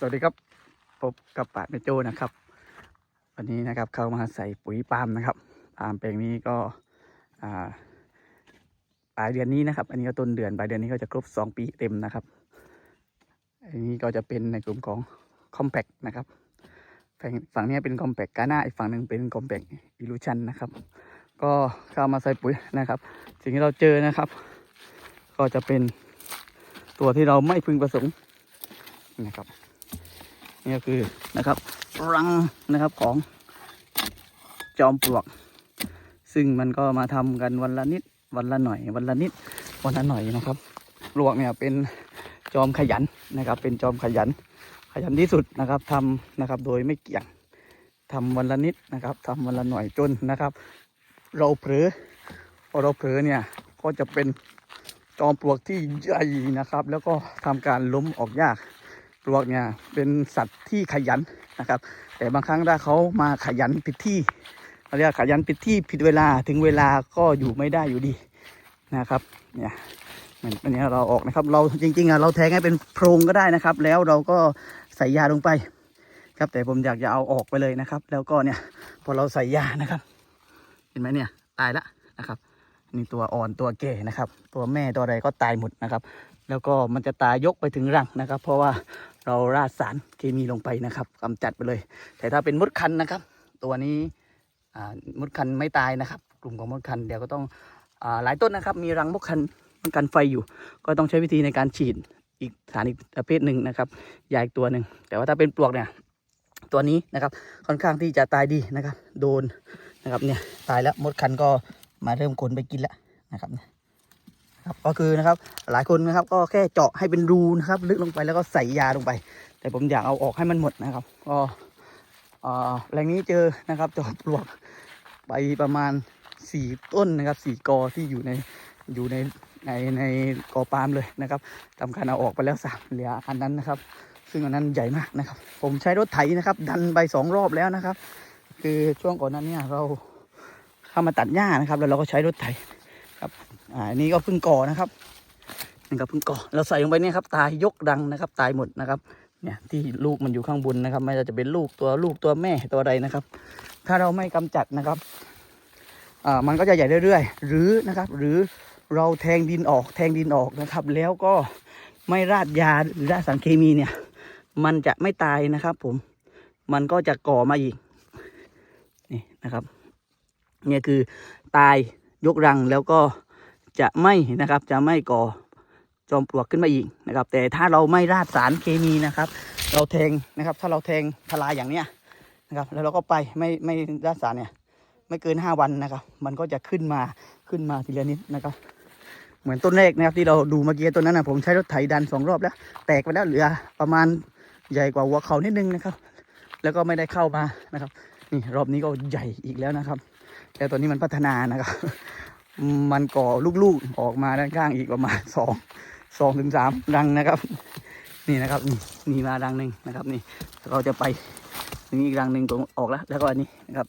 สวัสดีครับพบกับป่าแม่โจนะครับ วันนี้นะครับเข้ามาใส่ปุ๋ยปาล์มนะครับปาล์มแปลงนี้ก็ปลายเดือนนี้นะครับ อันนี้ก็ต้นเดือนปลายเดือนนี้ก็จะครบสองปีเต็มนะครับ อันนี้ก็จะเป็นในกลุ่มของคอมแพ t นะครับฝั่งฝั่งนี้เป็นคอมแพ t กาหน้าอีกฝั่งหนึ่งเป็นคอมแพ t อิลูชันนะครับ ก็เข้ามาใส่ปุ๋ยนะครับ สิ่งที่เราเจอนะครับ ก็จะเป็นตัวที่เราไม่พึงประสงค์นะครับ นี่ก็คือนะครับรังนะครับของจอมปลวก ซึ่งมันก็มาทำกันวันละนิด วันละหน่อย วันละนิด วันละหน่อยนะครับปลวกเนี่ยเป็นจอมขยันนะครับ เป็นจอมขยัน ขยันที่สุดนะครับทำนะครับ โดยไม่เกี่ยงทำวันละนิดนะครับทำวันละหน่อยจนนะครับ เราเผลอพอเราเผลอเนี่ยก็จะเป็นจอมปลวกที่ใหญ่นะครับ แล้วก็ทำการล้มออกยาก ปลวกเนี่ยเป็นสัตว์ที่ขยันนะครับ แต่บางครั้งถ้าเขามาขยันผิดที่เขาเรียกขยันผิดที่ผิดเวลาถึงเวลาก็อยู่ไม่ได้อยู่ดีนะครับเนี่ยอันนี้เราออกนะครับ เราจริงๆอะเราแทงให้เป็นโพรงก็ได้นะครับ แล้วเราก็ใส่ยาลงไปครับแต่ผมอยากจะเอาออกไปเลยนะครับ แล้วก็เนี่ยพอเราใส่ยานะครับ เห็นไหมเนี่ยตายละนะครับนี่ตัวอ่อนตัวแก่นะครับ ตัวแม่ตัวอะไรก็ตายหมดนะครับ แล้วก็มันจะตายยกไปถึงรังนะครับ เพราะว่า เราราดสารเคมีลงไปนะครับกำจัดไปเลย แต่ถ้าเป็นมดคันนะครับ ตัวนี้มดคันไม่ตายนะครับ กลุ่มของมดคันเดี๋ยวก็ต้องอหลายต้นนะครับ มีรังมดคันมดคันไฟอยู่ ก็ต้องใช้วิธีในการฉีดอีกสารอีกประเภทหนึ่งนะครับยาอีกตัวหนึ่งแต่ว่าถ้าเป็นปลวกเนี่ยตัวนี้นะครับค่อนข้างที่จะตายดีนะครับ โดนนะครับเนี่ยตายแล้วมดคันก็มาเริ่มขนไปกินแล้วนะครับ ครับก็คือนะครับหลายคนนะครับก็แค่เจาะให้เป็นรูนะครับลึกลงไปแล้วก็ใส่ยาลงไป แต่ผมอยากเอาออกให้มันหมดนะครับก็อ่อแหล่งนี้เจอนะครับจอมปลวกไปประมาณสี่ต้นนะครับสี่กอที่อยู่ในอยู่ในในในกอปาล์มเลยนะครับทำการเอาออกไปแล้วสามเหลืออันนั้นนะครับ ซึ่งอันนั้นใหญ่มากนะครับ ผมใช้รถไถนะครับ ดันไปสองรอบแล้วนะครับ คือช่วงก่อนนั้นเนี่ยเราเข้ามาตัดหญ้านะครับ แล้วเราก็ใช้รถไถ อ่าอันนี้ก็เพึ่งก่อนะครับนี่ก็เพึ่งก่อเราใส่ลงไปเนี่ยครับ ตายยกดังนะครับ ตายหมดนะครับเนี่ยที่ลูกมันอยู่ข้างบนนะครับ ไม่ว่าจะเป็นลูกตัวลูกตัวแม่ตัวใดนะครับ ถ้าเราไม่กำจัดนะครับอ่ามันก็จะใหญ่เรื่อยๆ หรือนะครับ หรือเราแทงดินออกแทงดินออกนะครับ แล้วก็ไม่ราดยาหรือราดสารเคมีเนี่ย มันจะไม่ตายนะครับ ผม มันก็จะก่อมาอีกนี่นะครับ เนี่ยคือตายยกรังแล้วก็ จะไม่นะครับจะไม่ก่อจอมปลวกขึ้นมาอีกนะครับ แต่ถ้าเราไม่ราดสารเคมีนะครับ เราแทงนะครับ ถ้าเราแทงทลายอย่างเนี้ยนะครับ แล้วเราก็ไปไม่ไม่ราดสารเนี่ย ไม่เกินห้าวันนะครับ มันก็จะขึ้นมาขึ้นมาทีละนิดนะครับ เหมือนต้นแรกนะครับที่เราดูเมื่อกี้ต้นนั้นนะผมใช้รถไถดันสองรอบแล้ว แตกไปแล้วเหลือประมาณใหญ่กว่าหัวเขานิดนึงนะครับ แล้วก็ไม่ได้เข้ามานะครับ นี่รอบนี้ก็ใหญ่อีกแล้วนะครับ แต่ตอนนี้มันพัฒนานะครับ มันก่อลูกๆออกมาด้านข้างอีกประมาณสองสองถึงสามรังนะครับ นี่นะครับนี่นี่มารังหนึ่งนะครับ นี่เราจะไปนี่อีกรังหนึ่งตรงออกแล้ว แล้วก็อันนี้นะครับ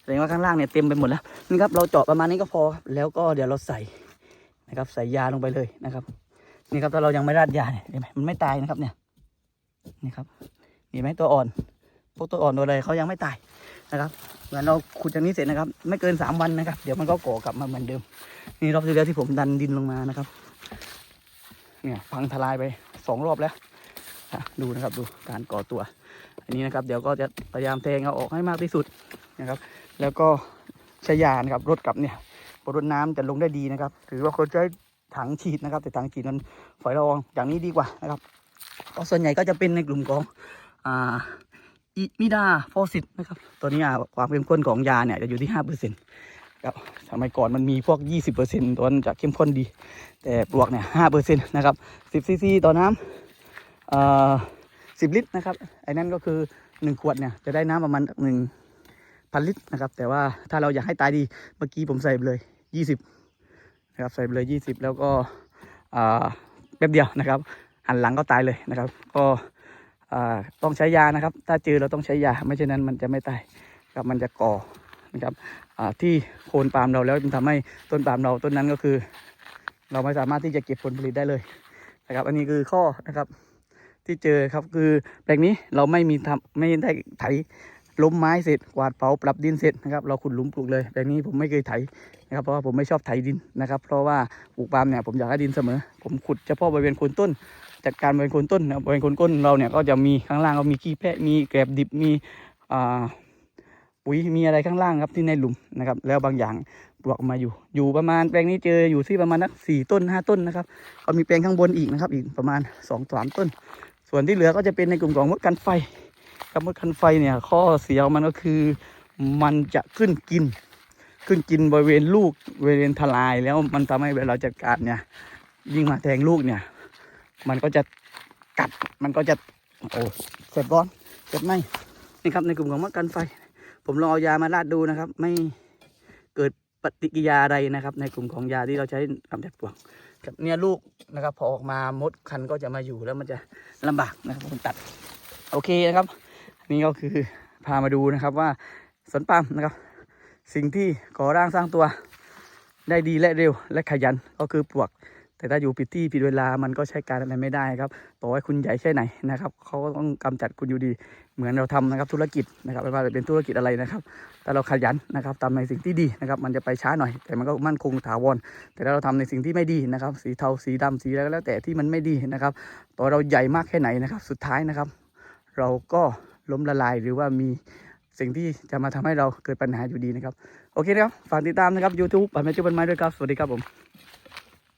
แสดงว่าข้างล่างเนี่ยเต็มไปหมดแล้วนี่ครับเราเจาะประมาณนี้ก็พอแล้วก็เดี๋ยวเราใส่นะครับ ใส่ยาลงไปเลยนะครับนี่ครับถ้าเรายังไม่ราดยาเนี่ยเห็นไหมมันไม่ตายนะครับเนี่ยนี่ครับเห็นไหมตัวอ่อน พวกตัวอ่อนตัวอะไรเขายังไม่ตาย นะครับเหมือนเราขุดจากนี้เสร็จนะครับ ไม่เกินสามวันนะครับ เดี๋ยวมันก็ก่อกลับมาเหมือนเดิม นี่รอบที่แล้วที่ผมดันดินลงมานะครับ เนี่ยพังทลายไปสองรอบแล้วดูนะครับดูการก่อตัว อันนี้นะครับ เดี๋ยวก็จะพยายามแทงเอาออกให้มากที่สุดนะครับ แล้วก็ใช้ยานะครับรถกลับเนี่ยพอรถน้ำจะลงได้ดีนะครับหรือว่าคนใช้ถังฉีดนะครับ แต่ถังฉีดมันฝอยละอองอย่างนี้ดีกว่านะครับเพราะส่วนใหญ่ก็จะเป็นในกลุ่มของอ่า มิดาฟอสิตนะครับ ตัวนี้อะความเข้มข้นของยาเนี่ยจะอยู่ที่ห้าเปอร์เซ็นต์ครับสมัยก่อนมันมีพวกยี่สิบเปอร์เซ็นต์ตัวนั้นจะเข้มข้นดี แต่ปลวกเนี่ยห้าเปอร์เซ็นต์นะครับสิบซีซีต่อน้ำเอ่อสิบลิตรนะครับไอ้นั่นก็คือหนึ่งขวดเนี่ยจะได้น้ำประมาณหนึ่งพันลิตรนะครับ แต่ว่าถ้าเราอยากให้ตายดีเมื่อกี้ผมใส่ไปเลยยี่สิบนะครับใส่ไปเลยยี่สิบแล้วก็อ่าแป๊บเดียวนะครับหันหลังก็ตายเลยนะครับ ก็ ต้องใช้ยานะครับ ถ้าเจอเราต้องใช้ยา ไม่เช่นนั้นมันจะไม่ตายครับมันจะก่อนะครับที่โคนปาล์มเราแล้วมันทำให้ต้นปาล์มเราต้นนั้นก็คือ เราไม่สามารถที่จะเก็บผลผลิตได้เลยนะครับ อันนี้คือข้อนะครับที่เจอครับคือแปลงนี้เราไม่มีทำไม่ได้ไถล้มไม้เสร็จกวาดเผาปรับดินเสร็จนะครับเราขุดหลุมปลูกเลยแปลงนี้ผมไม่เคยไถนะครับเพราะว่าผมไม่ชอบไถดินนะครับ เพราะว่าปลูกปาล์มเนี่ยผมอยากให้ดินเสมอ ผมขุดเฉพาะบริเวณโคนต้น จัดการบริเวณโคนต้นนะบริเวณโคนต้นเราเนี่ยก็จะมีข้างล่างก็มีขี้แพะมีแกลบดิบมีปุ๋ยมีอะไรข้างล่างครับที่ในหลุมนะครับ แล้วบางอย่างปลวกมาอยู่ อยู่ประมาณแปลงนี้เจออยู่ที่ประมาณนักสี่ต้นห้าต้นนะครับก็มีแปลงข้างบนอีกนะครับ อีกประมาณสองสามต้น ส่วนที่เหลือก็จะเป็นในกลุ่มของมดกันไฟครับมดกันไฟเนี่ยข้อเสียของมันก็คือ มันจะขึ้นกิน ขึ้นกินบริเวณลูกบริเวณทลายแล้วมันทำให้เวลาเราจัดการเนี่ย ยิ่งมาแทงลูกเนี่ย มันก็จะกัดมันก็จะโอ้เสร็จร้อนเสร็จไหมนี่ครับในกลุ่มของมดกันไฟ ผมลองเอายามาราดดูนะครับ ไม่เกิดปฏิกิริยาอะไรนะครับ ในกลุ่มของยาที่เราใช้กำจัดปลวกครับเนี่ยลูกนะครับพอออกมามดคันก็จะมาอยู่แล้วมันจะลำบากนะครับผมตัดโอเคนะครับ นี่ก็คือพามาดูนะครับว่าสวนปาล์มนะครับ สิ่งที่ก่อร่างสร้างตัวได้ดีและเร็วและขยันก็คือปลวก แต่ถ้าอยู่ผิดที่ผิดเวลามันก็ใช้การอะไรไม่ได้ครับ ต่อให้คุณใหญ่แค่ไหนนะครับเขาก็ต้องกำจัดคุณอยู่ดี เหมือนเราทำนะครับธุรกิจนะครับไม่ว่าจะเป็นธุรกิจอะไรนะครับแต่เราขยันนะครับทำในสิ่งที่ดีนะครับ มันจะไปช้าหน่อย แต่มันก็มั่นคงถาวรแต่ถ้าเราทำในสิ่งที่ไม่ดีนะครับ สีเทาสีดำสีอะไรก็แล้วแต่ที่มันไม่ดีนะครับ ต่อเราใหญ่มากแค่ไหนนะครับ สุดท้ายนะครับ เราก็ล้มละลายหรือว่ามีสิ่งที่จะมาทำให้เราเกิดปัญหาอยู่ดีนะครับ โอเคนะครับ ฝากติดตามนะครับ YouTube ปันแม่จุบันไม้ด้วยครับ สวัสดีครับผม